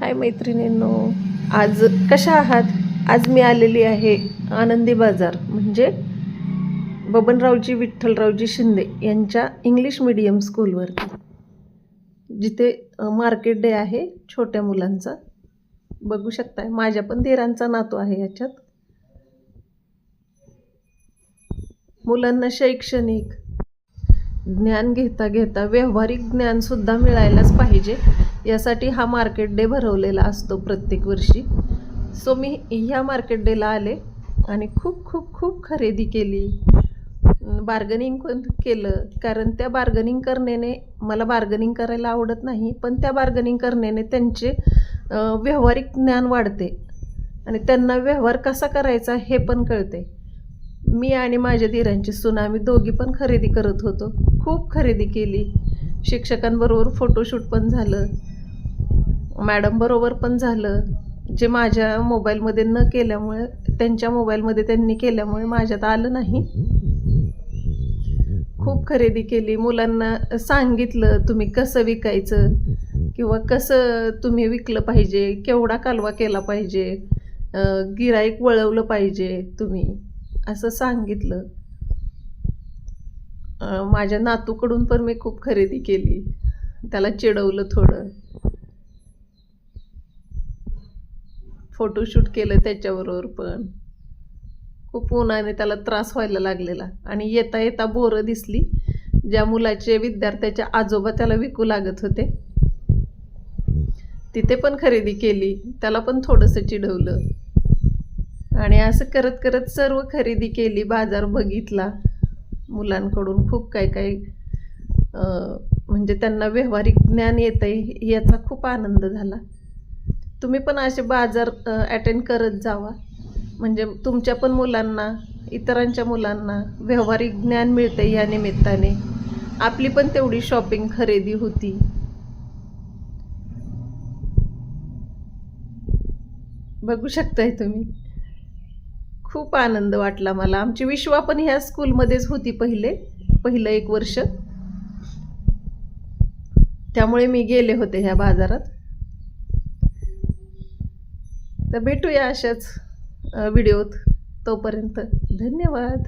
हाय मैत्रिणींनो आज कशा आहात? आज मी आलेली आहे आनंदी बाजार म्हणजे बबनरावजी विठ्ठलरावजी शिंदे यांच्या इंग्लिश मिडियम स्कूलवरती जिथे मार्केट डे आहे छोट्या मुलांचा. बघू शकताय माझ्या पण देरांचा नातू आहे याच्यात. मुलांना शैक्षणिक ज्ञान घेता घेता व्यावहारिक ज्ञानसुद्धा मिळायलाच पाहिजे. यासाठी हा मार्केट डे भरवलेला असतो प्रत्येक वर्षी. सो मी ह्या मार्केट डेला आले आणि खूप खूप खूप खरेदी केली. बार्गनिंग पण केलं. कारण त्या बार्गनिंग करण्याने मला बार्गनिंग करायला आवडत नाही पण त्या बार्गनिंग करण्याने त्यांचे व्यावहारिक ज्ञान वाढते. आणि त्यांना व्यवहार कसा करायचा हे पण कळते. मी आणि माझ्या धीरांची सुनामी आम्ही दोघी पण खरेदी करत होतो. खूप खरेदी केली. शिक्षकांबरोबर फोटोशूट पण झालं. मॅडमबरोबर पण झालं. जे माझ्या मोबाईलमध्ये न केल्यामुळे त्यांच्या मोबाईलमध्ये त्यांनी केल्यामुळे माझ्यात आलं नाही. खूप खरेदी केली. मुलांना सांगितलं तुम्ही कसं विकायचं किंवा कसं तुम्ही विकलं पाहिजे केवढा कालवा केला पाहिजे गिराईक वळवलं पाहिजे तुम्ही असं सांगितलं. माझ्या नातूकडून पण मी खूप खरेदी केली. त्याला चिडवलं थोडं. फोटोशूट केलं त्याच्याबरोबर पण. खूप उन्हाने त्याला त्रास व्हायला लागलेला. आणि येता येता बोरं दिसली. ज्या मुलाचे विद्यार्थ्याच्या आजोबा त्याला विकू लागत होते. तिथे पण खरेदी केली. त्याला पण थोडंसं चिडवलं. आणि असं करत करत सर्व खरेदी केली बाजार बघितला. मुलांकडून खूप काही काही म्हणजे त्यांना व्यावहारिक ज्ञान येतं आहे याचा खूप आनंद झाला. तुम्ही पण असे बाजार अटेंड करत जावा. म्हणजे तुमच्या पण मुलांना इतरांच्या मुलांना व्यावहारिक ज्ञान मिळते या निमित्ताने. आपली पण तेवढी शॉपिंग खरेदी होती. बघू शकताय तुम्ही. खूप आनंद वाटला मला. आमची विश्वा पण ह्या स्कूलमध्येच होती पहिले पहिलं एक वर्ष. त्यामुळे मी गेले होते ह्या बाजारात. तर भेटूया अशाच व्हिडिओत तोपर्यंत धन्यवाद.